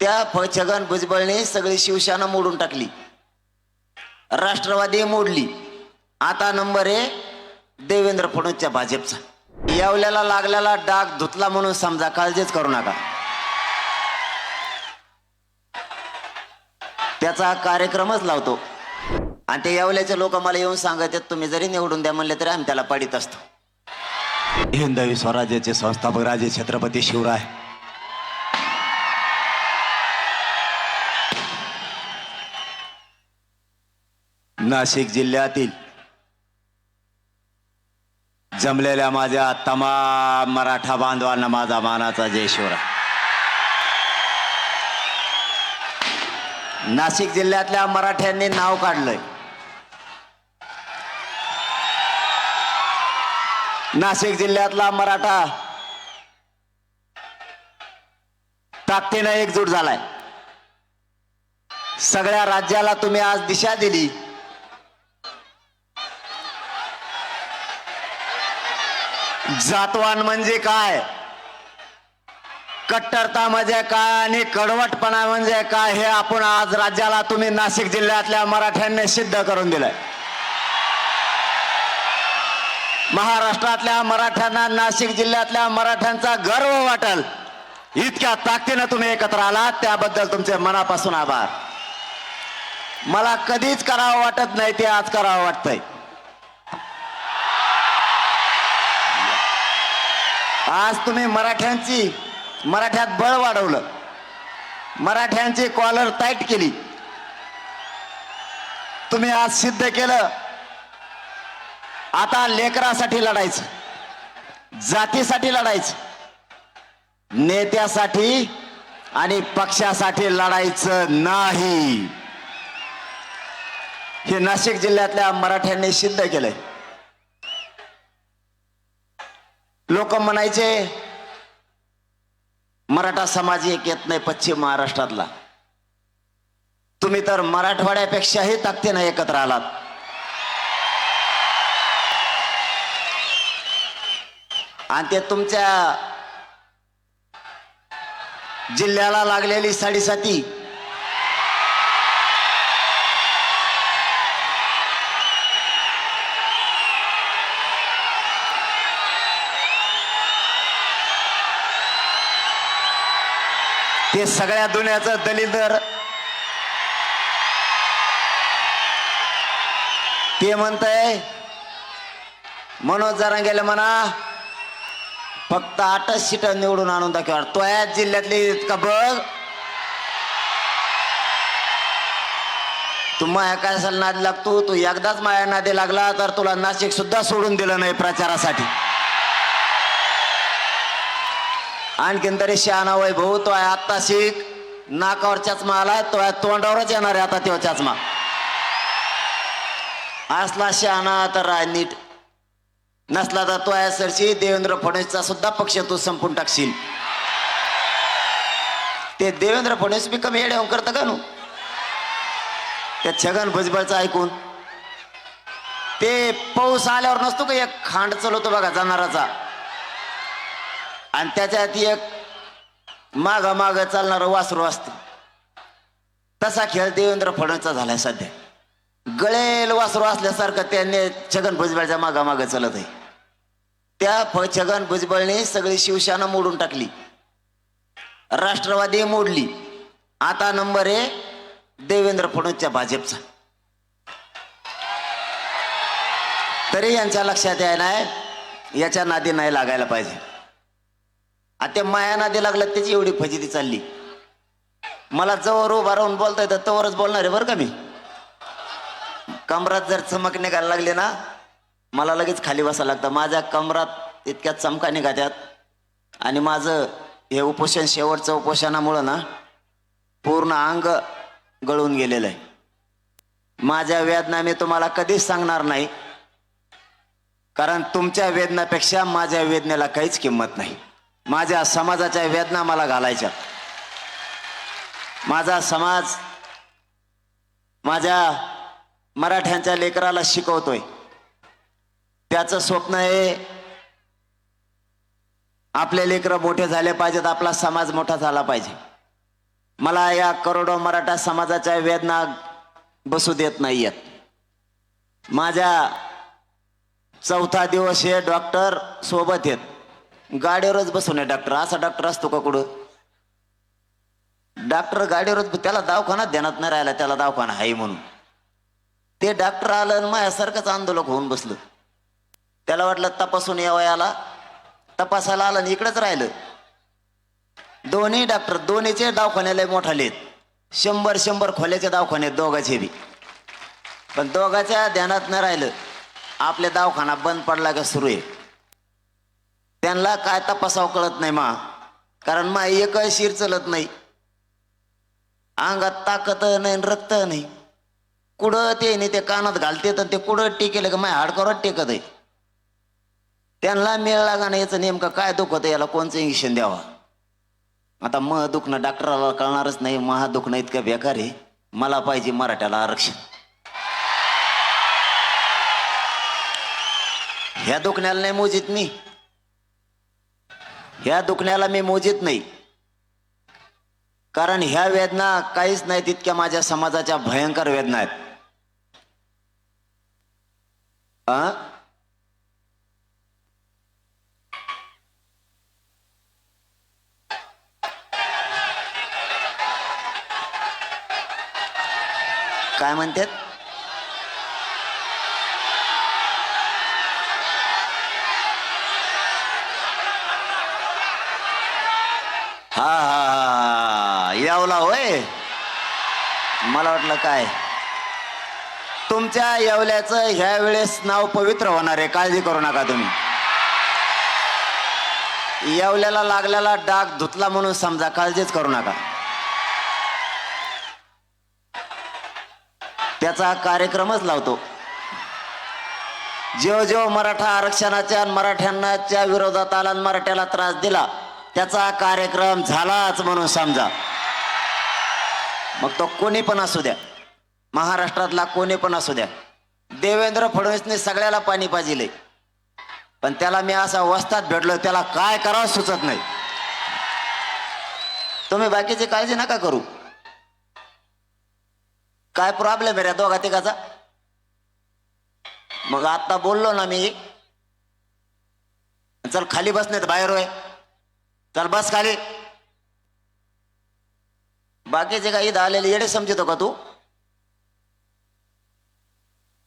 त्या छगन भुजबळने सगळी शिवसेना मोडून टाकली. राष्ट्रवादी मोडली. आता नंबर आहे देवेंद्र फडणवीसच्या भाजपचा. येवल्याला लागलेला डाग धुतला म्हणून समजा काळजीच करू नका. त्याचा कार्यक्रमच लावतो. आणि ते येवल्याचे लोक मला येऊन सांगत आहेत तुम्ही जरी निवडून द्या म्हणले तरी आम्ही त्याला पाडीत असतो. हिंदवी स्वराज्याचे संस्थापक राजे छत्रपती शिवराय. नाशिक जिल्ह्यातील जमलेल्या माझ्या तमाम मराठा बांधवांना माझा मानाचा जयशिवरा नाशिक जिल्ह्यातल्या मराठ्यांनी नाव काढलंय. नाशिक जिल्ह्यातला मराठा ताकदीनं एकजूट झालाय. सगळ्या राज्याला तुम्ही आज दिशा दिली. जातवान म्हणजे काय? कट्टरता म्हणजे काय आणि कडवटपणा म्हणजे काय हे आपण आज राज्याला तुम्ही नाशिक जिल्ह्यातल्या मराठ्यांनी सिद्ध करून दिलंय. महाराष्ट्रातल्या मराठ्यांना नाशिक जिल्ह्यातल्या मराठ्यांचा गर्व वाटल. इतक्या ताकदीनं तुम्ही एकत्र आलात त्याबद्दल तुमचे मनापासून आभार. मला कधीच करावं वाटत नाही ते आज करावं वाटतंय. आज तुम्ही मराठ्यांची मराठ्यात बळ वाढवलं. मराठ्यांची कॉलर टाईट केली. तुम्ही आज सिद्ध केलं. आता लेकरासाठी लढायचं. जातीसाठी लढायचं. नेत्यासाठी आणि पक्षासाठी लढायचं नाही. हे नाशिक जिल्ह्यातल्या मराठ्यांनी सिद्ध केलंय. लोक म्हणायचे मराठा समाज एक येत नाही पश्चिम महाराष्ट्रातला. तुम्ही तर मराठवाड्यापेक्षाही ताकदीनं एकत्र आलात. आणि ते तुमच्या जिल्ह्याला लागलेली साडेसाती ते सगळ्या दुनियाचं दलिदर ते म्हणतंय मनोज जरांगेला म्हणा फक्त आठच सीट निवडून आणून दाखवा. तो या जिल्ह्यातली का बघ? तू माया काय असेल नादी लागतो तू एकदाच माया नादी लागला तर तुला नाशिक सुद्धा सोडून दिलं नाही प्रचारासाठी. आणखीन तरी शहाणा वैभव तो आहे आत्ता शिक. नाकावर चष्मा आलाय तो आहे तोंडावरच येणार आहे आता तेव्हा चष्मा. असला शहाणा तर राह नीट. नसला तर तो आहे सरशी देवेंद्र फडणवीसचा सुद्धा पक्ष तू संपून टाकशील. ते देवेंद्र फडणवीस बी कमी येऊन करतं का नू? त्या छगन भुजबळचं ऐकून. ते पाऊस आल्यावर नसतो का एक खांड चलवतो बघा जाणाराचा आणि त्याच्यात एक माग माग चालणारं वासरू असते. तसा खेळ देवेंद्र फडणचा झालाय सध्या. गळेल वासरू असल्यासारखं त्यांनी छगन भुजबळच्या मागा माग चालत आहे. त्या फ छगन भुजबळने सगळी शिवसेना मोडून टाकली. राष्ट्रवादी मोडली. आता नंबर आहे देवेंद्र फडणवीसच्या भाजपचा. तरी यांच्या लक्षात यायला याच्या नादी नाही लागायला पाहिजे. आता ते माया नादी लागलं त्याची एवढी फजिती चालली. मला जवळ उभा राहून बोलता येतं तवरच बोलणार आहे बरं का मी. कमरात जर चमक निघायला लागली ना मला लगेच खाली बसायला लागतं. माझ्या कमरात इतक्या चमका निघात्यात आणि माझं हे उपोषण शेवटचं उपोषणामुळं ना पूर्ण अंग गळून गेलेलं आहे. माझ्या वेदना मी तुम्हाला कधीच सांगणार नाही कारण तुमच्या वेदनापेक्षा माझ्या वेदनेला काहीच किंमत नाही. माझ्या समाजाच्या वेदना मला घालायच्या. माझा समाज माझ्या मराठ्यांच्या लेकराला शिकवतोय. त्याचं स्वप्न आहे आपले लेकरं मोठे झाले पाहिजेत आपला समाज मोठा झाला पाहिजे. मला या करोडो मराठा समाजाच्या वेदना बसू देत नाहीयेत. माझ्या चौथा दिवस हे डॉक्टर सोबत आहेत. गाडीवरच बसून आहे डॉक्टर असा डॉक्टर असतो का कुठं? डॉक्टर गाडीवरच त्याला दवाखाना ध्यानात नाही राहिला त्याला दवाखाना आहे म्हणून. ते डॉक्टर आलं आणि माझ्यासारखंच आंदोलक होऊन बसलं. त्याला वाटलं तपासून यावं याला. तपासायला आलं आणि इकडेच राहिलं. दोन्ही डॉक्टर दोन्हीचे दवाखान्याला मोठाले आहेत. शंभर शंभर खोल्याचे दवाखाने दोघाचे बी. पण दोघाच्या ध्यानात न राहिलं. आपल्या दवाखाना बंद पडला का सुरू आहे. त्यांना काय तपासाव कळत नाही मा. कारण मा एक शिर चलत नाही. अंगात ताकद नाही आणि रक्त नाही. कुठं ते नाही ते कानात घालते तर ते कुठं टेकेल का? माझ्या हाडकावरच टेकत आहे. त्यांना मेळ लागा नाही याचं नेमकं काय दुखत याला कोणचं इंजेक्शन द्यावा? आता म दुखणं डॉक्टराला कळणारच नाही महा दुखणं इतकं बेकार आहे. मला पाहिजे मराठ्याला आरक्षण. ह्या दुखण्याला नाही मोजित मी. ह्या दुखण्याला मी मोजित नाही. कारण ह्या वेदना काहीच नाही तितक्या माझ्या समाजाच्या भयंकर वेदना आहेत. काय म्हणतात? हा हा हा. यावला होय. मला वाटलं काय? तुमच्या येवल्याचं ह्या वेळेस नाव पवित्र होणार आहे. काळजी करू नका तुम्ही. येवल्याला लागलेला डाग धुतला म्हणून समजा काळजीच करू नका. त्याचा कार्यक्रमच लावतो. जेव जेव मराठा आरक्षणाच्या मराठ्यांच्या मराठ्यांनाच्या विरोधात आला मराठ्याला त्रास दिला. त्याचा कार्यक्रम झालाच म्हणून समजा. मग तो कोणी पण असू द्या. महाराष्ट्रातला कोणी पण असू द्या. देवेंद्र फडणवीसने सगळ्याला पाणी पाजिले. पण त्याला मी असा वस्तात भेटलो त्याला काय करावं सुचत नाही. तुम्ही बाकीची काळजी नका करू. काय प्रॉब्लेम आहे रे दोघा तिघाचा? मग आता बोललो ना मी. चल खाली बसण्यात तर बाहेर होय. चल बस खाली. बाकीचे काही आलेले येडे समजतो का तू?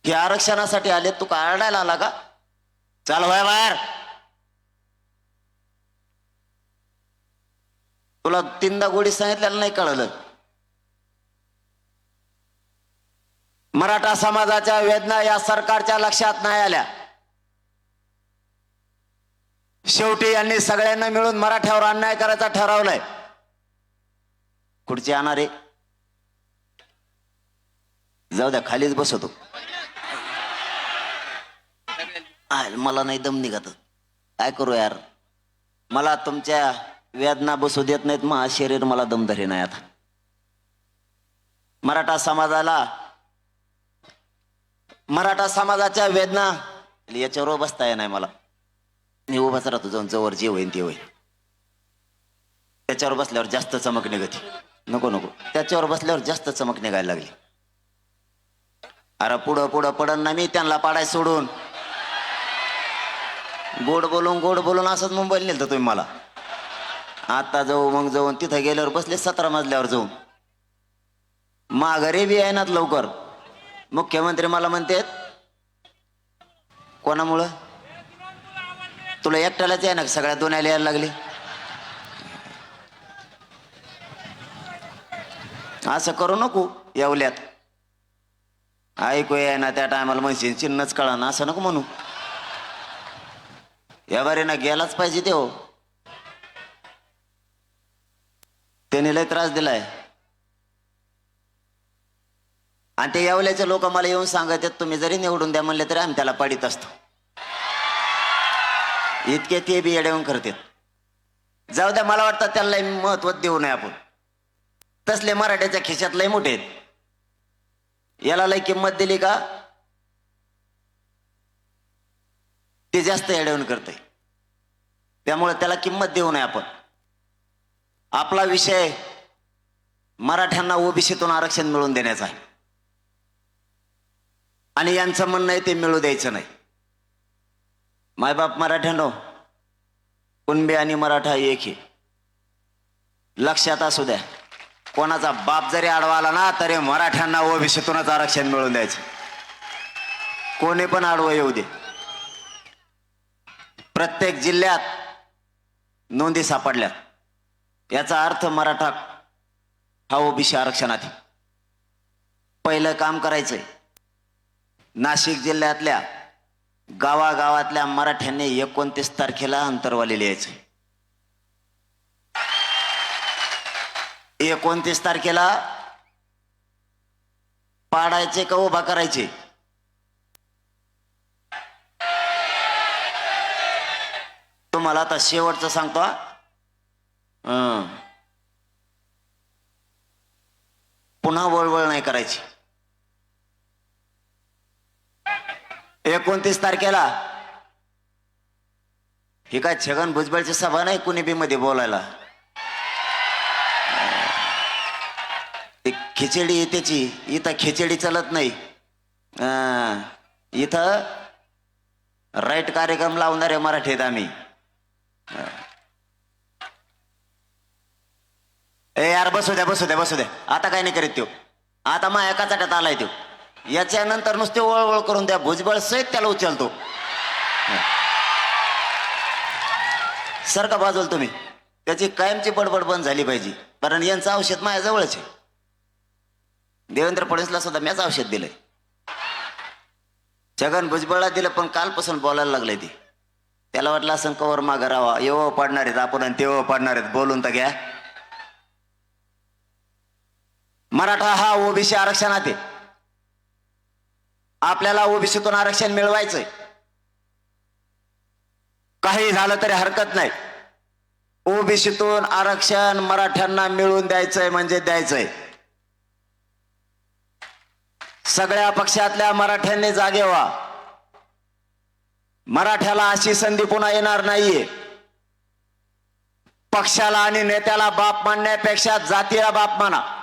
हे आरक्षणासाठी आले तू का आला का? चाल वय बाहेर. तुला तीनदा गोडी सांगितल्याला नाही कळलं. मराठा समाजाच्या वेदना या सरकारच्या लक्षात नाही आल्या. शेवटी यांनी सगळ्यांना मिळून मराठ्यावर अन्याय करायचा ठरवलंय. आणणार आणणारे जाऊ द्या खालीच बसवतो मला नाही दम निघत. काय करू यार? मला तुमच्या वेदना बसू देत नाहीत मग शरीर मला दम धरे नाही आता. मराठा समाजाला मराठा समाजाच्या वेदना याच्यावर बसता येणार मला. मी उभाच राहतो जाऊन जवळ जे होईन ते होईन. त्याच्यावर बसल्यावर जास्त चमक निघते. नको नको. त्याच्यावर बसल्यावर जास्त चमक निघायला लागली. अरे पुढं पुढं पडन ना मी त्यांना पाडाय सोडून. गोड बोलून गोड बोलून असंच मुंबईला नेलं तुम्ही मला. आता जाऊ मग जाऊन तिथं गेल्यावर बसले सतरा मजल्यावर जाऊन. माघारी बी आहे ना लवकर. मुख्यमंत्री मला म्हणतेत कोणामुळं? तुला एकट्यालाच आहे ना सगळ्या दोन यायला लागले? असं करू नको येवल्यात. ऐकू या ना त्या टायमाला म्हणशील चिन्हच कळा ना असं नको म्हणू. या ना गेलाच पाहिजे ते हो. त्याने लय त्रास दिलाय. आणि ते येवल्याचे लोक मला येऊन सांगत तुम्ही जरी निवडून द्या म्हणले तरी आम्ही त्याला पाडीत असतो. इतके ते बी येऊन करतात. जाऊ द्या मला वाटतं त्यांना लय महत्त्व देऊ नये आपण. तसले मराठ्याच्या खिशात लय मोठे आहेत. याला लय किंमत दिली का? ते जास्त येऊन करते त्यामुळे त्याला किंमत देऊ नये आपण. आपला विषय मराठ्यांना ओबीसीतून आरक्षण मिळवून देण्याचा आहे. आणि यांचं म्हणणं आहे ते मिळू द्यायचं नाही. मायबाप मराठ्यानो कुणबे आणि मराठा एक आहे लक्षात असू द्या कोणाचा बाप जरी आडवा आला ना तरी मराठ्यांना ओबीसीतूनच आरक्षण मिळवून द्यायचं. कोणी पण आडवं येऊ दे. प्रत्येक जिल्ह्यात नोंदी सापडल्यात. याचा अर्थ मराठा हा ओबीसी आरक्षणात पहिलं काम करायचंय. नाशिक जिल्ह्यातल्या गावागावातल्या मराठ्यांनी एकोणतीस तारखेला अंतरवाली लिहायचे. एकोणतीस तारखेला पाडायचे का उभा करायचे? तुम्हाला आता शेवटचं सांगतो पुन्हा वळवळ नाही करायची. एकोणतीस तारखेला. ही काय छगन भुजबळची सभा नाही कुणी बी मध्ये बोलायला? ती खिचडी त्याची. इथं खिचडी चालत नाही. इथं राईट कार्यक्रम लावणारे मराठीत आम्ही. ए यार बसू द्या बसू द्या बसू द्या. आता काय नाही करीत त्यो. आता मा एका चाट्यात आलाय तो याच्यानंतर नुसते वळवळ करून द्या. भुजबळ सहित त्याला उचलतो. सर का बाजूल तुम्ही? त्याची कायमची बडबड बंद झाली पाहिजे. कारण यांचं औषध माझ्या जवळच आहे. देवेंद्र फडणवीसला सुद्धा मीच औषध दिलंय. छगन भुजबळला दिलं पण कालपासून बोलायला लागलंय ते. त्याला वाटलं असं कवर मागं राहावा. एव पडणार आहेत आपण आणि तेव्हा पडणार आहेत. बोलून तर घ्या. मराठा हा ओबीसी आरक्षणात आहे. आपल्याला ओबीसीतून आरक्षण मिळवायचंय. काही झालं तरी हरकत नाही. ओबीसीतून आरक्षण मराठ्यांना मिळवून द्यायचंय म्हणजे द्यायचंय. सगळ्या पक्षातल्या मराठ्यांनी जागे व्हा. मराठ्याला अशी संधी पुन्हा येणार नाहीये. पक्षाला आणि नेत्याला बाप मानण्यापेक्षा जातीला बाप माना.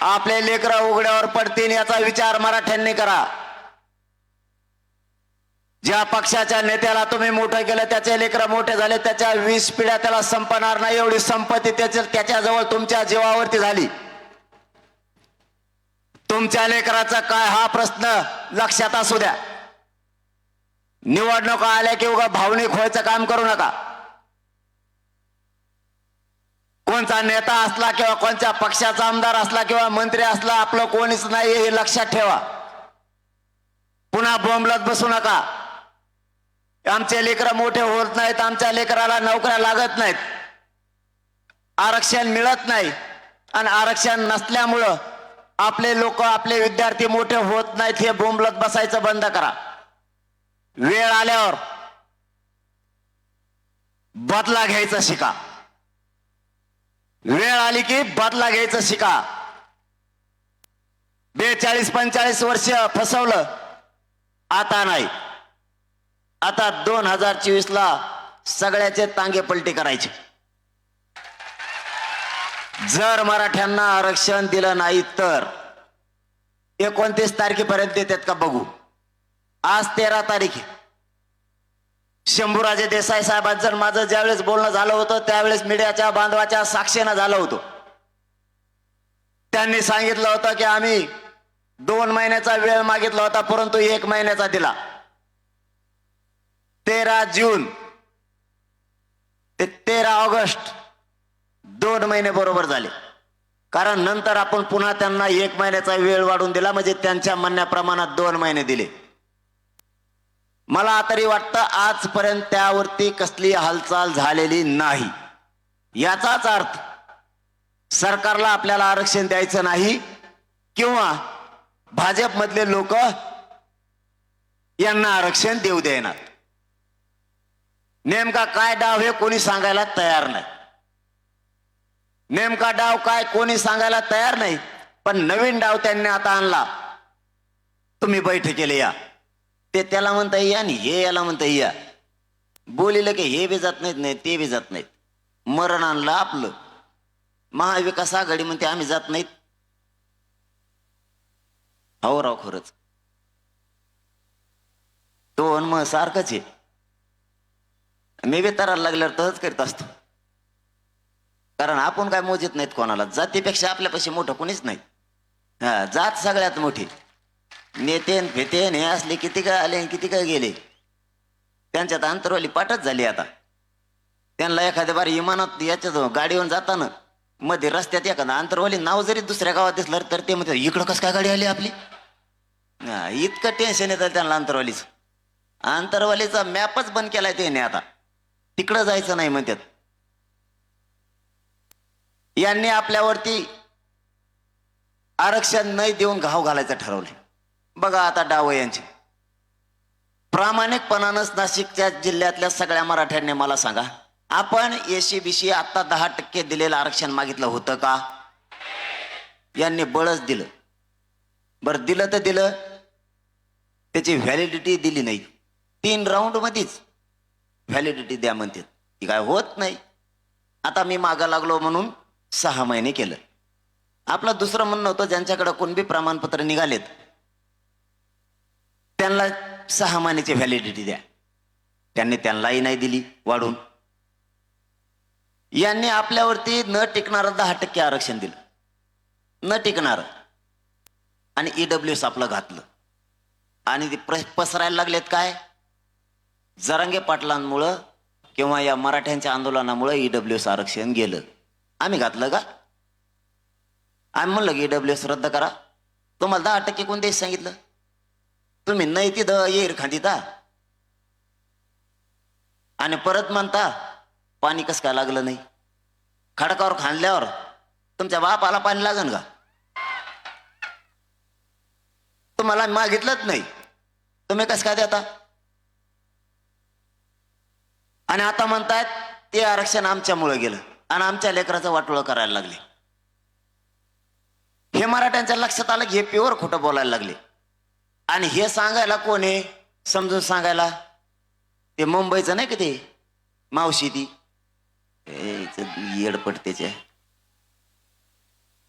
आपले लेकर उघड्यावर पडतील याचा विचार मराठ्यांनी करा. ज्या पक्षाच्या नेत्याला तुम्ही मोठं केलं त्याचे लेकर मोठे झाले त्याच्या वीस पिढ्या त्याला संपणार नाही एवढी संपत्ती त्याच्या त्याच्याजवळ तुमच्या जीवावरती झाली. तुमच्या लेकराचा काय हा प्रश्न लक्षात असू द्या. निवडणुका आल्या की उगा भावनिक व्हायचं काम करू नका. कोणचा नेता असला किंवा कोणत्या पक्षाचा आमदार असला किंवा मंत्री असला आपलं कोणीच नाही हे लक्षात ठेवा. पुन्हा बोंबलत बसू नका. आमचे लेकरं मोठे होत नाहीत आमच्या लेकराला नोकऱ्या लागत नाहीत. आरक्षण मिळत नाही आणि आरक्षण नसल्यामुळं आपले लोक आपले विद्यार्थी मोठे होत नाहीत हे बोंबलत बसायचं बंद करा. वेळ आल्यावर बदला घ्यायचा शिका. वेळ आली की बदला घ्यायचं शिका. बेचाळीस पंचाळीस वर्ष फसवलं आता नाही. आता दोन हजार चोवीस ला सगळ्याचे तांगे पलटी करायचे. जर मराठ्यांना आरक्षण दिलं नाही तर एकोणतीस तारखेपर्यंत देतात का बघू? आज तेरा तारीख आहे. शंभूराजे देसाई साहेबांचं माझं ज्यावेळेस बोलणं झालं होतं त्यावेळेस मीडियाच्या बांधवाच्या साक्षीनं झालं होतं. त्यांनी सांगितलं होतं की आम्ही दोन महिन्याचा वेळ मागितला होता परंतु एक महिन्याचा दिला. तेरा जून ते तेरा ऑगस्ट दोन महिने बरोबर झाले. कारण नंतर आपण पुन्हा त्यांना एक महिन्याचा वेळ वाढून दिला म्हणजे त्यांच्या म्हणण्याप्रमाणात दोन महिने दिले. मला तरी वाटतं आजपर्यंत त्यावरती कसली हालचाल झालेली नाही. याचाच अर्थ सरकारला आपल्याला आरक्षण द्यायचं नाही किंवा भाजपमधले लोक यांना आरक्षण देऊ देणार. नेमका काय डाव हे कोणी सांगायला तयार नाही. नेमका डाव काय कोणी सांगायला तयार नाही पण नवीन डाव त्यांनी आता आणला. तुम्ही बैठकीला या. ते त्याला म्हणता या आणि हे याला म्हणता या. बोलिलं की हे बी जात नाहीत नाही ते बी जात नाहीत. मरण आणलं आपलं. महाविकास आघाडी म्हणते आम्ही जात नाहीत. हो राव खरंच. तो मग सारखंच आहे. मी बी लागल्यावर तसंच करीत असतो. कारण आपण काय मोजित नाहीत कोणाला. जातीपेक्षा आपल्यापाशी मोठं कोणीच नाही. हा जात सगळ्यात मोठी. नेतेन फेतेन हे असले किती काय आले आणि किती काय गेले. त्यांच्यात अंतरवाली पाठच झाली आता. त्यांना एखाद्या बारी इमानात याच्यात गाडीवर जाताना मध्ये रस्त्यात एखादा अंतरवाली नाव जरी दुसऱ्या गावात दिसलं तर ते म्हणते इकडं कसं काय गाडी आली आपली? इतकं टेन्शन येतं त्यांना अंतरवालीच. अंतरवालीचा मॅपच बंद केलाय त्याने आता. तिकडं जायचं नाही म्हणतात. यांनी आपल्यावरती आरक्षण नाही देऊन घाव घालायचं ठरवलं बघा आता डाव यांचे. प्रामाणिकपणानंच नाशिकच्या जिल्ह्यातल्या सगळ्या मराठ्यांनी मला सांगा आपण एसी बीसी आता दहा टक्के दिलेलं आरक्षण मागितलं होतं का? यांनी बळच दिलं. बरं दिलं तर दिलं त्याची व्हॅलिडिटी दिली नाही. तीन राऊंड मध्येच व्हॅलिडिटी द्या म्हणते. ती काय होत नाही. आता मी मागं लागलो म्हणून सहा महिने केलं. आपलं दुसरं म्हणणं होतं ज्यांच्याकडे कुणबी प्रमाणपत्र निघालेत त्यांना सहा महिन्याची व्हॅलिडिटी द्या. त्यांनी त्यांनाही नाही दिली वाढून. यांनी आपल्यावरती न टिकणारं दहा टक्के आरक्षण दिलं. न टिकणार. आणि ईडब्ल्यू एस आपलं घातलं. आणि ते प्र पसरायला लागलेत काय? जरांगे पाटलांमुळं किंवा या मराठ्यांच्या आंदोलनामुळं ईडब्ल्यू एस आरक्षण गेलं. आम्ही घातलं का? आम्ही म्हणलं की ईडब्ल्यू एस रद्द करा. तुम्हाला दहा टक्के कोण देश सांगितलं. तुम्ही नाही तिथं येईल खांदिता आणि परत म्हणता पाणी कसं काय लागलं नाही? खडकावर खांदल्यावर तुमच्या बापाला पाणी लागन का? तुम्हाला मागितलंच नाही. तुम्ही कसं काय देता? आणि आता म्हणतायत ते आरक्षण आमच्यामुळे गेलं. आणि आमच्या लेकराचं वाटोळं करायला लागले. हे मराठ्यांच्या लक्षात आलं की हे प्युअर खोटं बोलायला लागले. आणि हे सांगायला कोण आहे? समजून सांगायला. ते मुंबईचं नाही का ते? मावशी ती. येडपट त्याच्या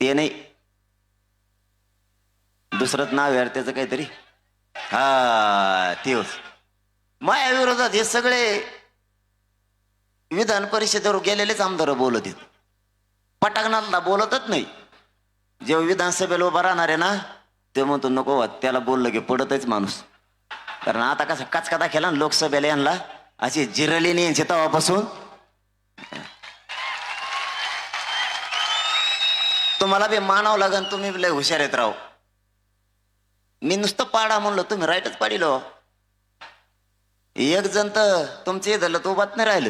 ते नाही. दुसरंच नाव यार त्याचं काहीतरी. हा तेच. माया विरोधात हे सगळे विधान परिषदेवर गेलेलेच आमदार बोलत आहेत. पटाकणाला बोलतच नाही. जेव्हा विधानसभेला उभा राहणार आहे ना ते म्हणतो नको त्याला बोललं की पडतच माणूस. कारण आता कसा काचकादा केला ना लोकसभेला यांना अशी जिरली नाही यांची तवापासून तुम्हाला बी मानावं लागन तुम्ही लय हुशार येत राहू मी नुसतं पाडा म्हणलं तुम्ही राईटच पाडिलो हो. एक जण तर तुमचं हे झालं तो बात नाही राहिलं.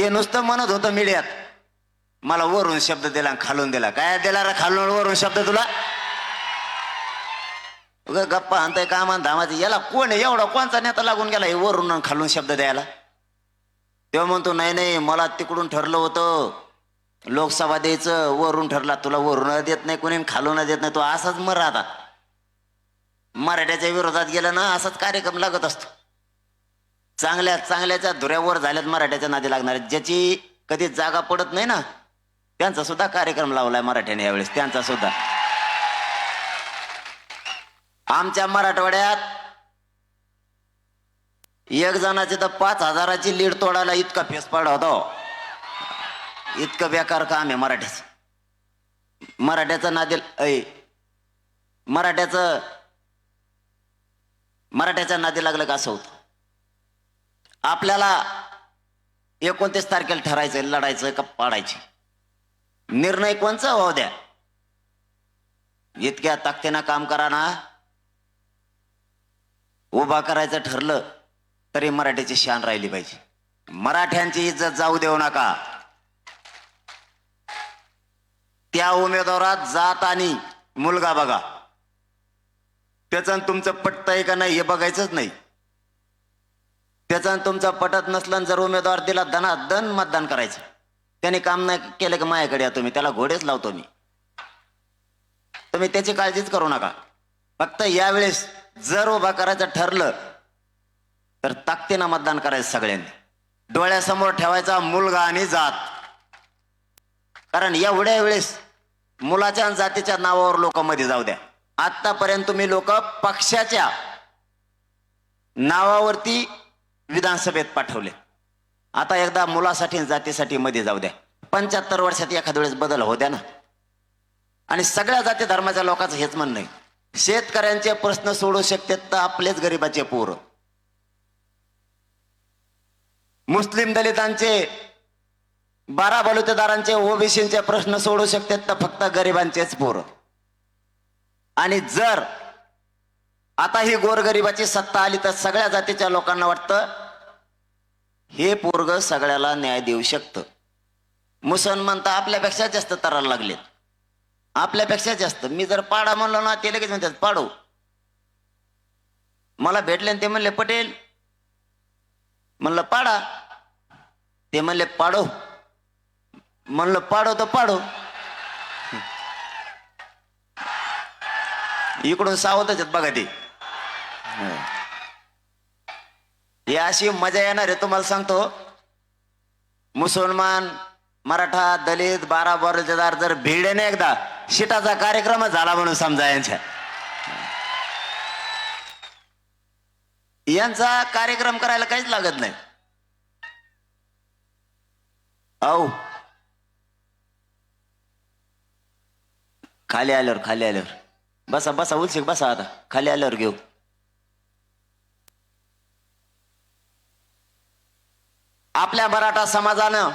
ते नुसतं म्हणत होतं मीडियात. मला वरून शब्द दिला आणि खालून दिला. काय दिला रे खालून वरून शब्द तुला? उगा गप्पा आणताय कामान धामाचे. याला कोण एवढा कोणचा नेता लागून गेला हे वरून खालून शब्द द्यायला? तेव्हा म्हणतो नाही नाही मला तिकडून ठरलं होतं. लोकसभा द्यायचं वरून ठरला. तुला वरून देत नाही कोणी खालून देत नाही. तो असाच मर आता मराठ्याच्या विरोधात गेला ना असाच कार्यक्रम लागत असतो. चांगल्या चांगल्याच्या धुऱ्यावर झाल्यात मराठ्याच्या नादी लागणार ज्याची कधी जागा पडत नाही ना त्यांचा सुद्धा कार्यक्रम लावलाय मराठ्याने यावेळेस त्यांचा सुद्धा. आमच्या मराठवाड्यात एक जणाची तर पाच हजाराची लीड तोडायला इतका फेस पाडा होता. इतकं बेकार काम आहे मराठ्याच. मराठ्याचं नादी ऐ मराठ्याचं मराठ्याच्या नादी लागलं का असं होतं? आपल्याला एकोणतीस तारखेला ठरायचं लढायचं का पाडायचे? निर्णय कोणचा व्हाव द्या? इतक्या ताकदीनं काम करा ना. उभा करायचं ठरलं तरी मराठीची शान राहिली पाहिजे. मराठ्यांची इज्जत जाऊ देऊ नका. त्या उमेदवारात जात आणि मुलगा बघा. त्याचं आणि तुमचं पटतंय का नाही हे बघायचंच नाही. त्याचा तुमचा पटत नसला जर उमेदवार दिला दना दन मतदान करायचं. त्याने काम नाही केलं की माझ्याकडे या तुम्ही. त्याला घोडेच लावतो मी. तुम्ही त्याची काळजीच करू नका. फक्त यावेळेस जर उभा करायचं ठरलं तर ताकदीनं मतदान करायचं सगळ्यांनी. डोळ्यासमोर ठेवायचा मुलगा आणि जात. कारण एवढ्या वेळेस मुलाच्या आणि जातीच्या नावावर लोक मध्ये जाऊ द्या. आतापर्यंत तुम्ही लोक पक्षाच्या नावावरती विधानसभेत पाठवले. आता एकदा मुलासाठी जातीसाठी मध्ये जाऊ द्या. पंच्याहत्तर वर्षात एखाद्या वेळेस बदल होऊ द्या ना. आणि सगळ्या जाती धर्माच्या लोकांचं हेच म्हणणं आहे. शेतकऱ्यांचे प्रश्न सोडू शकतात तर आपलेच गरिबाचे पोर. मुस्लिम दलितांचे बारा बलुतेदारांचे ओबीसीचे प्रश्न सोडू शकतात तर फक्त गरिबांचेच पोर. आणि जर आता ही गोरगरिबाची सत्ता आली तर सगळ्या जातीच्या लोकांना वाटतं हे पोरग सगळ्याला न्याय देऊ शकतं. मुसलमान तर आपल्यापेक्षा जास्त तरायला लागलेत. आपल्यापेक्षा जास्त. मी जर पाडा म्हणलो ना ते लगेच म्हणतात पाडू. मला भेटले आणि ते म्हणले पटेल. म्हणलं पाडा. ते म्हणले पाडो. म्हणलं पाडो तर पाडो. इकडून सावधच आहेत बघा ते. ही अशी मजा येणार आहे तुम्हाला सांगतो. मुसलमान मराठा दलित बारा बरोजेदार जर भिडेने एकदा शिटाचा कार्यक्रम झाला म्हणून समजा यांच्या. यांचा कार्यक्रम करायला काहीच लागत नाही. औ खाली आल्यावर खाली आल्यावर. बसा बसा उलशिक बसा आता. खाली आल्यावर घेऊ. आपल्या मराठा समाजानं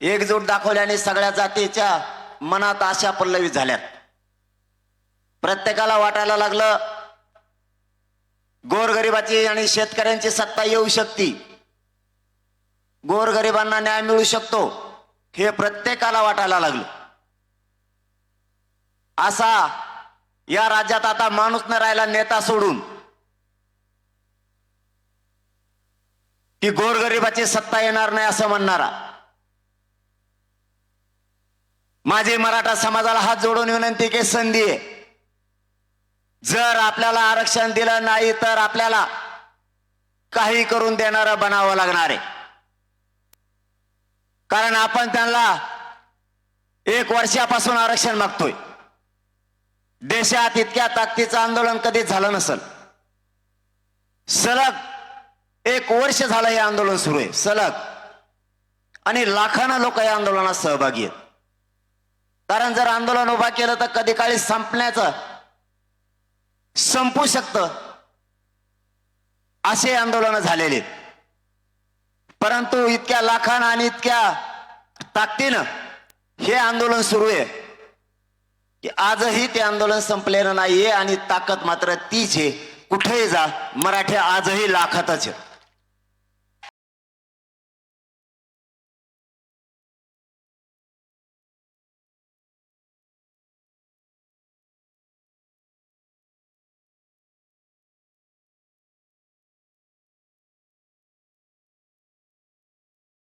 एकजूट दाखवल्याने सगळ्या जातीच्या मनात आशा पल्लवी झाल्यात. प्रत्येकाला वाटायला लागलं गोरगरिबाची आणि शेतकऱ्यांची सत्ता येऊ शकती. गोरगरिबांना न्याय मिळू शकतो हे प्रत्येकाला वाटायला लागलं. असा या राज्यात आता माणूस न राहिला नेता सोडून की गोरगरिबाची सत्ता येणार नाही असं म्हणणारा. माझी मराठा समाजाला हात जोडून विनंती की संधी आहे जर आपल्याला आरक्षण दिलं नाही तर आपल्याला काही करून देणारं बनावं लागणार आहे. कारण आपण त्यांना एक वर्षापासून आरक्षण मागतोय. देशात इतक्या ताकदीचं आंदोलन कधीच झालं नसल. सलग एक वर्ष झालं हे आंदोलन सुरू आहे सलग. आणि लाखानं लोक या आंदोलनात सहभागी आहेत. कारण जर आंदोलन उभा केलं तर कधी काळी संपण्याचं संपू शकतं. असे आंदोलन झालेले आहेत. परंतु इतक्या लाखानं आणि इतक्या ताकदीनं हे आंदोलन सुरू आहे की आजही ते आंदोलन संपलेलं नाहीये आणि ताकद मात्र तीच आहे. कुठेही जा मराठी आजही लाखातच आहे